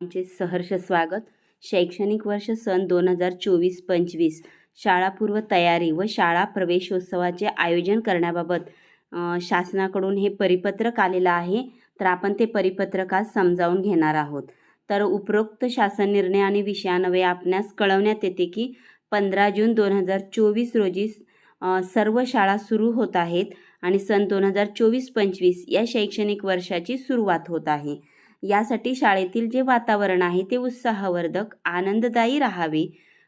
आमचे सहर्ष स्वागत. शैक्षणिक वर्ष सन दोन हजार चोवीस पंचवीस. शाळापूर्व तयारी व शाळा प्रवेशोत्सवाचे आयोजन करण्याबाबत शासनाकडून हे परिपत्रक आलेलं आहे. तर आपण ते परिपत्रक आज समजावून घेणार आहोत. तर उपरोक्त शासन निर्णय आणि विषयान्वये आपणास कळवण्यात येते की पंधरा जून दोन हजार चोवीस रोजी सर्व शाळा सुरू होत आहेत आणि सन दोन हजार चोवीस पंचवीस या शैक्षणिक वर्षाची सुरुवात होत आहे. यासाठी शाळेतील जे वातावरण आहे ते उत्साहवर्धक आनंददायी राहावे.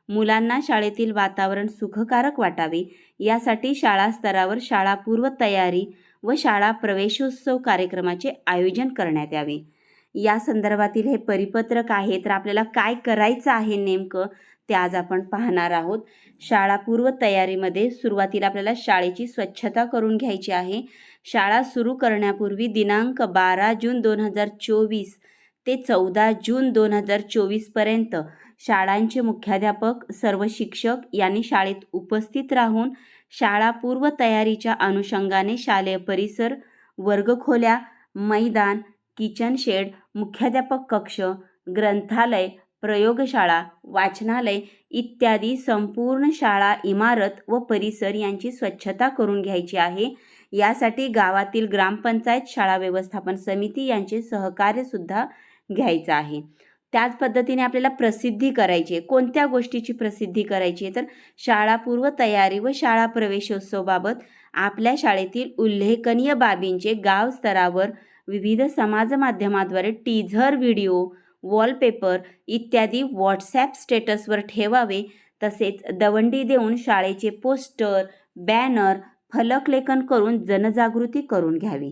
मुलांना शाळेतील वातावरण सुखकारक वाटावे. यासाठी शाळा स्तरावर शाळापूर्व तयारी व शाळा प्रवेशोत्सव कार्यक्रमाचे आयोजन करण्यात यावे. या संदर्भातील हे परिपत्रक आहे तर आपल्याला काय करायचं आहे नेमकं ते आज आपण पाहणार आहोत. शाळापूर्व तयारीमध्ये सुरुवातीला आपल्याला शाळेची स्वच्छता करून घ्यायची आहे. शाळा सुरू करण्यापूर्वी दिनांक बारा जून दोन हजार चोवीस ते चौदा जून दोन हजार चोवीसपर्यंत शाळांचे मुख्याध्यापक सर्व शिक्षक यांनी शाळेत उपस्थित राहून शाळापूर्व तयारीच्या अनुषंगाने शालेय परिसर वर्गखोल्या मैदान किचन शेड मुख्याध्यापक कक्ष ग्रंथालय प्रयोगशाळा वाचनालय इत्यादी संपूर्ण शाळा इमारत व परिसर यांची स्वच्छता करून घ्यायची आहे. यासाठी गावातील ग्रामपंचायत शाळा व्यवस्थापन समिती यांचे सहकार्यसुद्धा घ्यायचं आहे. त्याच पद्धतीने आपल्याला प्रसिद्धी करायची आहे. कोणत्या गोष्टीची प्रसिद्धी करायची आहे? तर शाळापूर्व तयारी व शाळा प्रवेशोत्सवाबाबत आपल्या शाळेतील उल्लेखनीय बाबींचे गाव स्तरावर विविध समाज माध्यमाद्वारे टीझर व्हिडिओ वॉलपेपर इत्यादी व्हॉट्सॲप स्टेटसवर ठेवावे. तसेच दवंडी देऊन शाळेचे पोस्टर बॅनर फलकलेखन करून जनजागृती करून घ्यावी.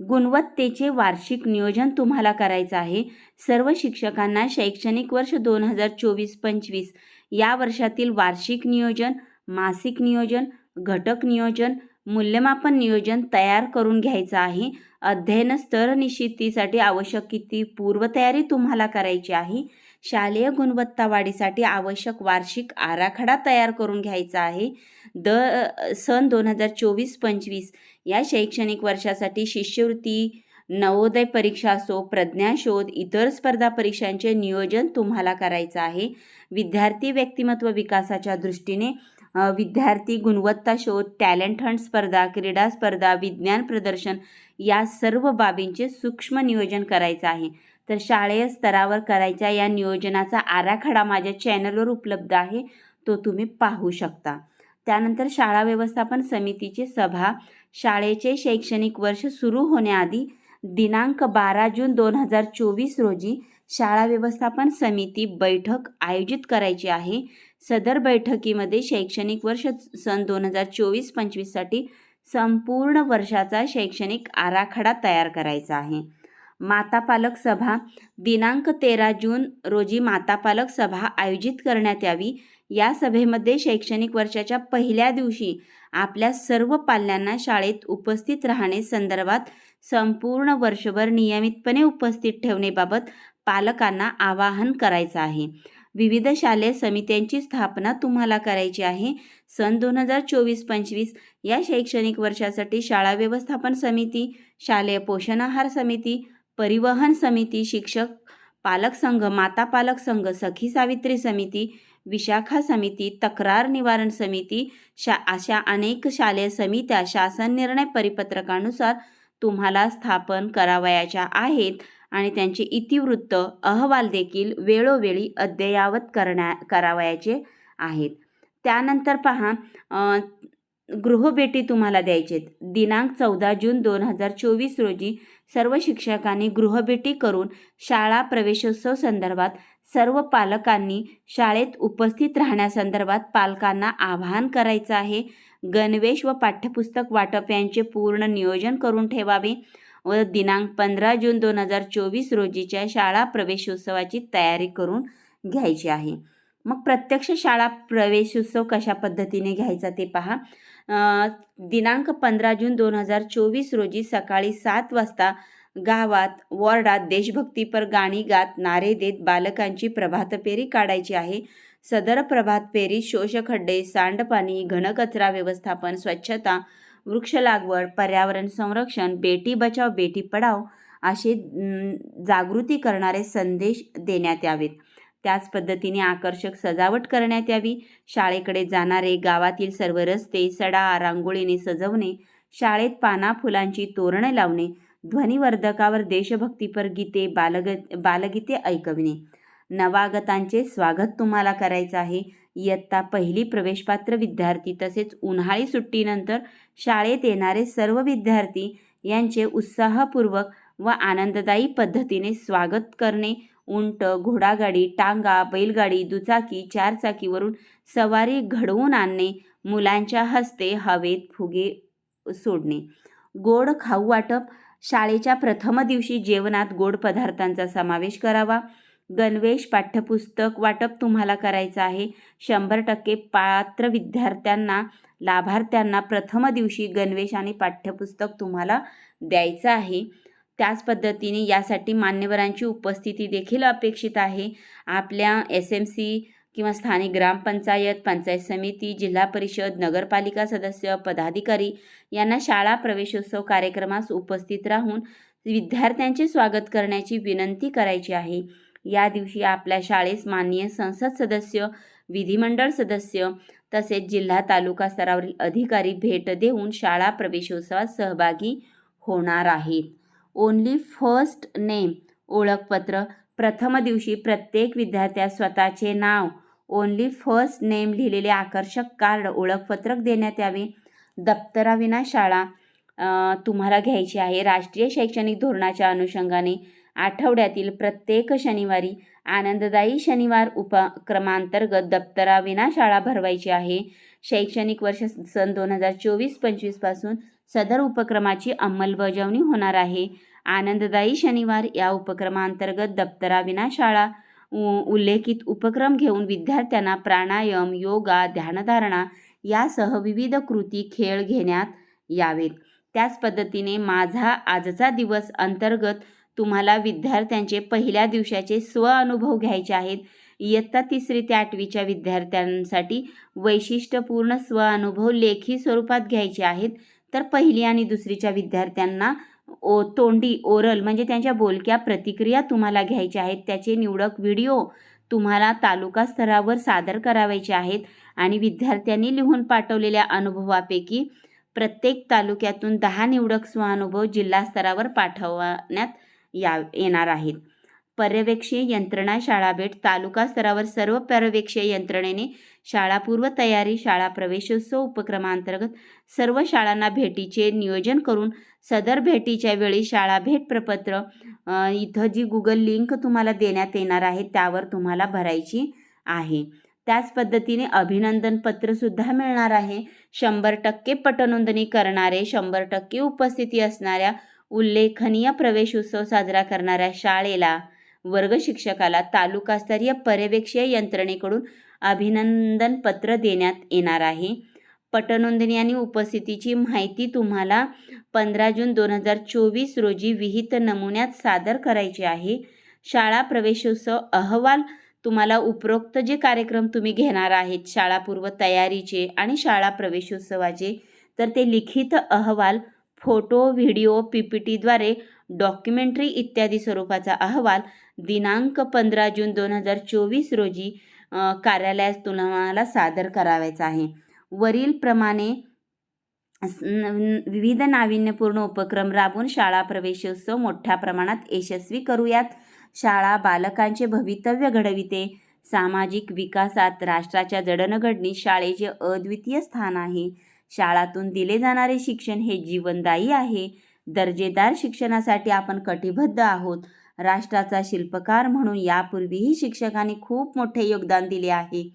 गुणवत्तेचे वार्षिक नियोजन तुम्हाला करायचं आहे. सर्व शिक्षकांना शैक्षणिक वर्ष दोन हजार चोवीस पंचवीस या वर्षातील वार्षिक नियोजन मासिक नियोजन घटक नियोजन मूल्यमापन नियोजन तयार करून घ्यायचं आहे. अध्ययन स्तर निश्चितीसाठी आवश्यक किती पूर्वतयारी तुम्हाला करायची आहे? शालेय गुणवत्ता वाढीसाठी आवश्यक वार्षिक आराखडा तयार करून घ्यायचा आहे. द सन दोन हजार चोवीस पंचवीस या शैक्षणिक वर्षासाठी शिष्यवृत्ती नवोदय परीक्षा असो प्रज्ञाशोध इतर स्पर्धा परीक्षांचे नियोजन तुम्हाला करायचं आहे. विद्यार्थी व्यक्तिमत्व विकासाच्या दृष्टीने विद्यार्थी गुणवत्ता शोध टॅलेंट हंट स्पर्धा क्रीडा स्पर्धा विज्ञान प्रदर्शन या सर्व बाबींचे सूक्ष्म नियोजन करायचं आहे. तर शाळेय स्तरावर करायच्या या नियोजनाचा आराखडा माझ्या चॅनलवर उपलब्ध आहे. तो तुम्ही पाहू शकता. त्यानंतर शाळा व्यवस्थापन समितीची सभा. शाळेचे शैक्षणिक वर्ष सुरू होण्याआधी दिनांक बारा जून दोन हजार चोवीस रोजी शाळा व्यवस्थापन समिती बैठक आयोजित करायची आहे. सदर बैठकीमध्ये शैक्षणिक वर्ष सन दोन हजार चोवीस पंचवीससाठी संपूर्ण वर्षाचा शैक्षणिक आराखडा तयार करायचा आहे. माता पालक सभा. दिनांक तेरा जून रोजी माता पालक सभा आयोजित करण्यात यावी. या सभेमध्ये शैक्षणिक वर्षाच्या पहिल्या दिवशी आपल्या सर्व पाल्यांना शाळेत उपस्थित राहणे संदर्भात संपूर्ण वर्षभर नियमितपणे उपस्थित ठेवणेबाबत पालकांना आवाहन करायचं आहे. विविध शालेय समित्यांची स्थापना तुम्हाला करायची आहे. सन दोन हजार चोवीस पंचवीस या शैक्षणिक वर्षासाठी शाळा व्यवस्थापन समिती शालेय पोषण आहार समिती परिवहन समिती शिक्षक पालक संघ माता पालक संघ सखी सावित्री समिती विशाखा समिती तक्रार निवारण समिती शा अशा अनेक शालेय समित्या शासन निर्णय परिपत्रकानुसार तुम्हाला स्थापन करावयाच्या आहेत आणि त्यांचे इतिवृत्त अहवाल देखील वेळोवेळी अद्ययावत करण्या करावयाचे आहेत. त्यानंतर पहा गृहभेटी तुम्हाला द्यायचे आहेत दिनांक चौदा जून दोन हजार चोवीस रोजी सर्व शिक्षकांनी गृहभेटी करून शाळा प्रवेशोत्सव संदर्भात सर्व पालकांनी शाळेत उपस्थित राहण्यासंदर्भात पालकांना आवाहन करायचं आहे. गणवेश व पाठ्यपुस्तक वाटप यांचे पूर्ण नियोजन करून ठेवावे व दिनांक पंधरा जून दोन हजार चोवीस रोजीच्या शाळा प्रवेशोत्सवाची तयारी करून घ्यायची आहे. मग प्रत्यक्ष शाळा प्रवेशोत्सव कशा पद्धतीने घ्यायचा ते पहा. दिनांक पंधरा जून दोन हजार चोवीस रोजी सकाळी सात वाजता गावात वॉर्डात देशभक्तीपर गाणी गात नारे देत बालकांची प्रभातपेरी काढायची आहे. सदर प्रभात फेरी शोषखड्डे सांडपाणी घनकचरा व्यवस्थापन स्वच्छता वृक्ष लागवड पर्यावरण संरक्षण बेटी बचाव बेटी पढाव असे जागृती करणारे संदेश देण्यात यावेत. त्याच पद्धतीने आकर्षक सजावट करण्यात यावी. शाळेकडे जाणारे गावातील सर्व रस्ते सडा रांगोळीने सजवणे शाळेत पाना फुलांची तोरणं लावणे ध्वनिवर्धकावर देशभक्तीपर गीते बालग बालगीते ऐकविणे. नवागतांचे स्वागत तुम्हाला करायचं आहे. इयत्ता पहिली प्रवेशपात्र विद्यार्थी तसेच उन्हाळी सुट्टीनंतर शाळेत येणारे सर्व विद्यार्थी यांचे उत्साहपूर्वक व आनंददायी पद्धतीने स्वागत करणे उंट घोडागाडी टांगा बैलगाडी दुचाकी चारचाकीवरून सवारी घडवून आणणे मुलांच्या हस्ते हवेत फुगे सोडणे. गोड खाऊ वाटप शाळेच्या प्रथम दिवशी जेवणात गोड पदार्थांचा समावेश करावा. गणवेश पाठ्यपुस्तक वाटप तुम्हाला करायचं आहे. शंभर टक्के पात्र विद्यार्थ्यांना लाभार्थ्यांना प्रथम दिवशी गणवेश आणि पाठ्यपुस्तक तुम्हाला द्यायचं आहे. त्याच पद्धतीने यासाठी मान्यवरांची उपस्थिती देखील अपेक्षित आहे. आपल्या एस एम सी किंवा स्थानिक ग्रामपंचायत पंचायत समिती जिल्हा परिषद नगरपालिका सदस्य पदाधिकारी यांना शाळा प्रवेशोत्सव कार्यक्रमास उपस्थित राहून विद्यार्थ्यांचे स्वागत करण्याची विनंती करायची आहे. या दिवशी आपल्या शाळेस माननीय संसद सदस्य विधिमंडळ सदस्य तसेच जिल्हा तालुका स्तरावरील अधिकारी भेट देऊन शाळा प्रवेशोत्सवात सहभागी होणार आहेत. ओन्ली फर्स्ट नेम ओळखपत्र. प्रथम दिवशी प्रत्येक विद्यार्थ्यास स्वतःचे नाव ओन्ली फर्स्ट नेम लिहिलेले आकर्षक कार्ड ओळखपत्रक देण्यात यावे. दप्तराविना शाळा तुम्हाला घ्यायची आहे. राष्ट्रीय शैक्षणिक धोरणाच्या अनुषंगाने आठवड्यातील प्रत्येक शनिवारी आनंददायी शनिवार उपक्रमांतर्गत दप्तराविना शाळा भरवायची आहे. शैक्षणिक वर्ष सन दोन हजार चोवीस पंचवीसपासून सदर उपक्रमाची अंमलबजावणी होणार आहे. आनंददायी शनिवार या उपक्रमांतर्गत दप्तराविना शाळा उल्लेखित उपक्रम घेऊन विद्यार्थ्यांना प्राणायाम योगा ध्यानधारणा यासह विविध कृती खेळ घेण्यात यावेत. त्याच पद्धतीने माझा आजचा दिवस अंतर्गत तुम्हाला विद्यार्थ्यांचे पहिल्या दिवसाचे स्व अनुभव घ्यायचे आहेत. इयत्ता तिसरी ते आठवीच्या विद्यार्थ्यांसाठी वैशिष्ट्यपूर्ण स्व अनुभव लेखी स्वरूपात घ्यायचे आहेत. तर पहिली आणि दुसरीच्या विद्यार्थ्यांना ओ तोंडी ओरल म्हणजे त्यांच्या बोलक्या प्रतिक्रिया तुम्हाला घ्यायच्या आहेत. त्याचे निवडक व्हिडिओ तुम्हाला तालुका स्तरावर सादर करावायचे आहेत आणि विद्यार्थ्यांनी लिहून पाठवलेल्या अनुभवापैकी प्रत्येक तालुक्यातून दहा निवडक स्वानुभव जिल्हा स्तरावर पाठवण्यात या येणार आहेत. पर्यवेक्षीय यंत्रणा शाळा भेट तालुका स्तरावर सर्व पर्यवेक्षीय यंत्रणेने शाळापूर्व तयारी शाळा प्रवेशोत्सव उपक्रमांतर्गत सर्व शाळांना भेटीचे नियोजन करून सदर भेटीच्या वेळी शाळा भेट प्रपत्र इथं जी गुगल लिंक तुम्हाला देण्यात येणार आहे त्यावर तुम्हाला भरायची आहे. त्याच पद्धतीने अभिनंदन पत्रसुद्धा मिळणार आहे. शंभर टक्के पटनोंदणी करणारे शंभर टक्के उपस्थिती असणाऱ्या उल्लेखनीय प्रवेशोत्सव साजरा करणाऱ्या शाळेला वर्ग शिक्षकाला तालुकास्तरीय पर्यवेक्षीय यंत्रणेकडून अभिनंदन पत्र देण्यात येणार आहे. पटनोंदणी आणि उपस्थितीची माहिती तुम्हाला पंधरा जून दोन हजार चोवीस रोजी विहित नमुन्यात सादर करायची आहे. शाळा प्रवेशोत्सव अहवाल तुम्हाला उपरोक्त जे कार्यक्रम तुम्ही घेणार आहेत शाळापूर्व तयारीचे आणि शाळा प्रवेशोत्सवाचे तर ते लिखित अहवाल फोटो व्हिडिओ पी पी टीद्वारे डॉक्युमेंटरी इत्यादी स्वरूपाचा अहवाल दिनांक पंधरा जून दोन हजार चोवीस रोजी कार्यालयास तुम्हाला सादर करावायचा आहे. वरील प्रमाणे विविध नाविन्यपूर्ण उपक्रम राबवून शाळा प्रवेशोत्सव मोठ्या प्रमाणात यशस्वी करूयात. शाळा बालकांचे भवितव्य घडविते. सामाजिक विकासात राष्ट्राच्या जडणघडणीत शाळेचे अद्वितीय स्थान आहे. शाळातून दिले जाणारे शिक्षण हे जीवनदायी आहे. दर्जेदार शिक्षणासाठी आपण कटिबद्ध आहोत. राष्ट्राचा शिल्पकार म्हणून यापूर्वीही शिक्षकांनी खूप मोठे योगदान दिले आहे.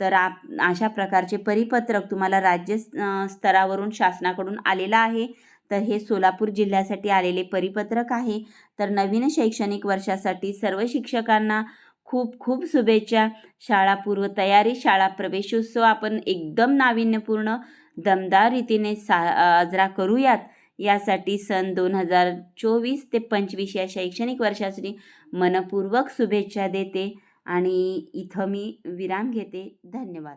तर आप अशा प्रकारचे परिपत्रक तुम्हाला राज्य स्तरावरून शासनाकडून आलेलं आहे. तर हे सोलापूर जिल्ह्यासाठी आलेले परिपत्रक आहे. तर नवीन शैक्षणिक वर्षासाठी सर्व शिक्षकांना खूप खूप शुभेच्छा. शाळापूर्व तयारी शाळा प्रवेशोत्सव आपण एकदम नाविन्यपूर्ण दमदार रीतीने सा साजरा करूयात. यासाठी सन दोन हजार चोवीस ते पंचवीस या शैक्षणिक वर्षासाठी मनपूर्वक शुभेच्छा देते आणि इथं मी विराम घेते. धन्यवाद.